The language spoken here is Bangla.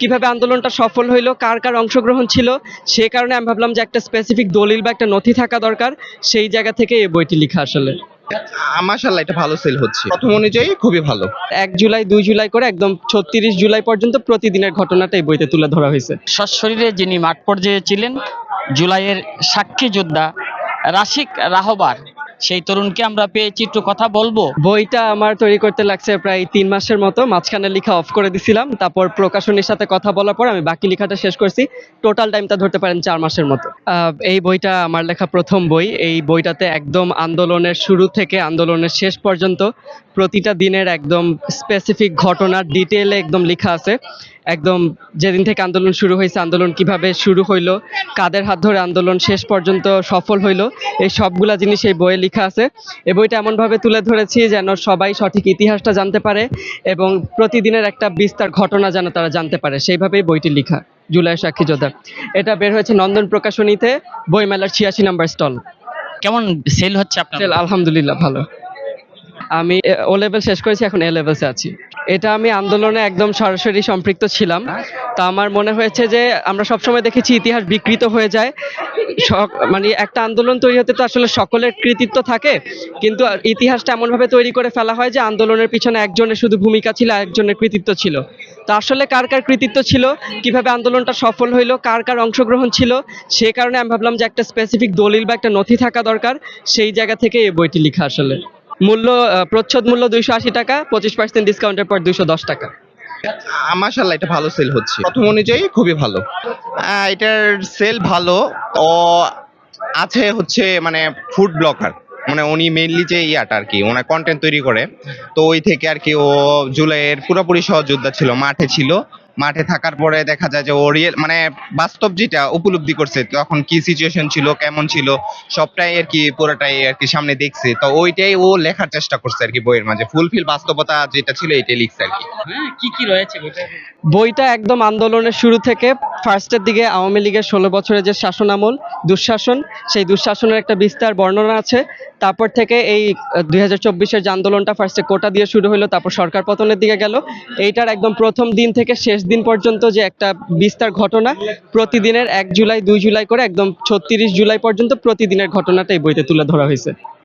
কীভাবে আন্দোলনটা সফল হইল কার কার অংশগ্রহণ ছিল সে কারণে আমি ভাবলাম যে একটা স্পেসিফিক দলিল বা একটা নথি থাকা দরকার সেই জায়গা থেকে এই বইটি লেখা আসলে। মাশাল্লাহ এটা ভালো সেল হচ্ছে। প্রথম অনুযায়ী খুবই ভালো। এক জুলাই দুই জুলাই করে একদম ছত্রিশ জুলাই পর্যন্ত প্রতিদিনের ঘটনাটা এই বইতে তুলে ধরা হয়েছে। সশরীরে যিনি মাঠ পর্যায়ে ছিলেন জুলাইয়ের সাক্ষী যোদ্ধা রাশিক রাহবার সেই তরুণকে আমরা পেয়েছি, একটু কথা বলব? বইটা আমার তৈরি করতে লাগছে প্রায় তিন মাসের মতো, মাঝখানে লেখা অফ করে দিছিলাম, তারপর প্রকাশনীর সাথে কথা বলার পর আমি বাকি লেখাটা শেষ করছি। টোটাল টাইমটা ধরতে পারেন চার মাসের মতো। এই বইটা আমার লেখা প্রথম বই। এই বইটাতে একদম আন্দোলনের শুরু থেকে আন্দোলনের শেষ পর্যন্ত প্রতিটা দিনের একদম স্পেসিফিক ঘটনার ডিটেলে একদম লেখা আছে। একদম যেদিন থেকে আন্দোলন শুরু হয়েছে আন্দোলন কীভাবে শুরু হইল কাদের হাত ধরে আন্দোলন শেষ পর্যন্ত সফল হইল এই সবগুলা জিনিস এই বইয়ে লেখা আছে। এই বইটা এমনভাবে তুলে ধরেছি যেন সবাই সঠিক ইতিহাসটা জানতে পারে এবং প্রতিদিনের একটা বিস্তার ঘটনা যেন তারা জানতে পারে। সেইভাবেই বইটি লেখা জুলাই সাক্ষী যোদ্ধা। এটা বের হয়েছে নন্দন প্রকাশনীতে বইমেলার ছিয়াশি নাম্বার স্টল। কেমন সেল হচ্ছে আপনার? আলহামদুলিল্লাহ ভালো। আমি ও লেভেল শেষ করেছি এখন এ লেভেলসে আছি। এটা আমি আন্দোলনে একদম সরাসরি সম্পৃক্ত ছিলাম। তা আমার মনে হয়েছে যে আমরা সবসময় দেখেছি ইতিহাস বিকৃত হয়ে যায়। মানে একটা আন্দোলন তৈরি হতে তো আসলে সকলের কৃতিত্ব থাকে। কিন্তু ইতিহাসটা এমনভাবে তৈরি করে ফেলা হয় যে আন্দোলনের পিছনে একজনের শুধু ভূমিকা ছিল একজনের কৃতিত্ব ছিল। তো আসলে কার কার কৃতিত্ব ছিল? কীভাবে আন্দোলনটা সফল হইল? কার কার অংশগ্রহণ ছিল? সে কারণে আমি ভাবলাম যে একটা স্পেসিফিক দলিল বা একটা নথি থাকা দরকার। সেই জায়গা থেকে এই বইটি লেখা আসলে। মূল্য প্রচ্ছদ মূল্য দুইশো আশি টাকা পঁচিশ পার্সেন্ট ডিসকাউন্টের পর দুইশো দশ টাকা। মাশাল্লাহ এটা ভালো সেল হচ্ছে। প্রথম অনুযায়ী খুবই ভালো। আহ, এটার সেল ভালো। ও আছে হচ্ছে মানে ফুড ব্লগার মানে উনি মেইনলি যে ইয়াটা আর কি ওনার কন্টেন্ট তৈরি করে। তো ওই থেকে আর কি ও জুলাইয়ের পুরোপুরি সহযোদ্ধা ছিল মাঠে ছিল। মাঠে থাকার পরে দেখা যায় যে ও রিয়েল মানে বাস্তব যেটা উপলব্ধি করছে তখন কি সিচুয়েশন ছিল কেমন ছিল সবটাই আর কি পুরোটাই আর কি সামনে দেখছে। তো ওইটাই ও লেখার চেষ্টা করছে আর কি বইয়ের মাঝে। ফুলফিল বাস্তবতা যেটা ছিল এটাই লিখছে আর কি। হ্যাঁ কি কি রয়েছে বইটা? একদম আন্দোলনের শুরু থেকে ফার্স্টের দিকে আওয়ামী লীগের ষোলো বছরের যে শাসন আমল দুঃশাসন সেই দুঃশাসনের একটা বিস্তার বর্ণনা আছে। তারপর থেকে এই দুই হাজার চব্বিশের যে আন্দোলনটা ফার্স্টে কোটা দিয়ে শুরু হলো তারপর সরকার পতনের দিকে গেল। এইটার একদম প্রথম দিন থেকে শেষ দিন পর্যন্ত যে একটা বিস্তার ঘটনা, প্রতিদিনের এক জুলাই, দুই জুলাই করে একদম ছত্রিশ জুলাই পর্যন্ত প্রতিদিনের ঘটনাটা এই বইতে তুলে ধরা হয়েছে।